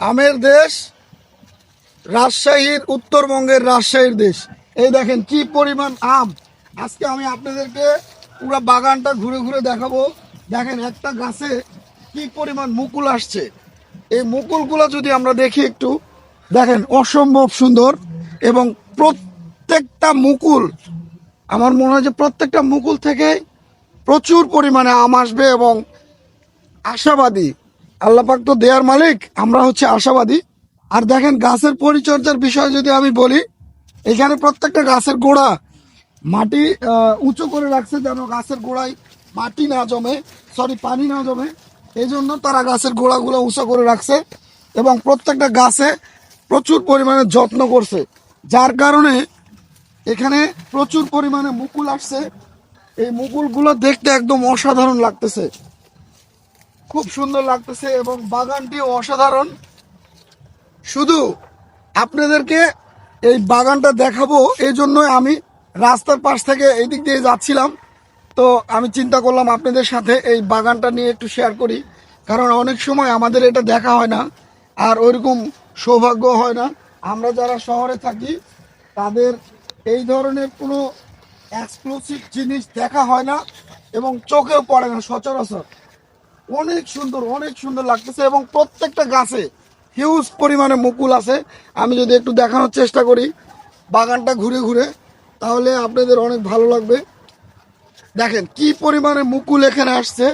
আমের দেশ, রাজশাহীর, উত্তরবঙ্গের রাজশাহীর দেশ। এই দেখেন কি পরিমাণ আম। আজকে আমি আপনাদেরকে পুরো বাগানটা ঘুরে ঘুরে দেখাবো। দেখেন একটা গাছে কি পরিমাণ মুকুল আসছে। এই মুকুলগুলো যদি আমরা দেখি একটু, দেখেন অসম্ভব সুন্দর এবং প্রত্যেকটা মুকুল, আমার মনে হয় যে প্রত্যেকটা মুকুল থেকে প্রচুর পরিমাণে আম আসবে এবং আশাবাদী আল্লাপাক তো দেয়ার মালিক, আমরা হচ্ছে আশাবাদী। আর দেখেন গাছের পরিচর্যার বিষয়ে যদি আমি বলি, এখানে প্রত্যেকটা গাছের গোড়া মাটি উঁচু করে রাখছে যেন গাছের গোড়ায় মাটি না জমে সরি পানি না জমে। এই জন্য তারা গাছের গোড়াগুলো উঁচু করে রাখছে এবং প্রত্যেকটা গাছে প্রচুর পরিমাণে যত্ন করছে। যার কারণে এখানে প্রচুর পরিমাণে মুকুল আসছে। এই মুকুলগুলো দেখতে একদম অসাধারণ লাগতেছে। খুব সুন্দর লাগতেছে এবং বাগানটি অসাধারণ। শুধু আপনাদেরকে এই বাগানটা দেখাবো এই জন্য আমি রাস্তার পাশ থেকে এই দিক দিয়ে যাচ্ছিলাম। তো আমি চিন্তা করলাম আপনাদের সাথে এই বাগানটা নিয়ে একটু শেয়ার করি, কারণ অনেক সময় আমাদের এটা দেখা হয় না, আর ওইরকম সৌভাগ্য হয় না। আমরা যারা শহরে থাকি, তাদের এই ধরনের কোনো এক্সক্লুসিভ জিনিস দেখা হয় না এবং চোখেও পড়ে না সচরাচর। অনেক সুন্দর অনেক সুন্দর লাগতেছে এবং প্রত্যেকটা গাছে হিউজ পরিমাণে মুকুল আছে। আমি যদি একটু দেখানোর চেষ্টা করি, বাগানটা ঘুরে ঘুরে, তাহলে আপনাদের অনেক ভালো লাগবে। দেখেন কি পরিমাণে মুকুল এখানে আসছে।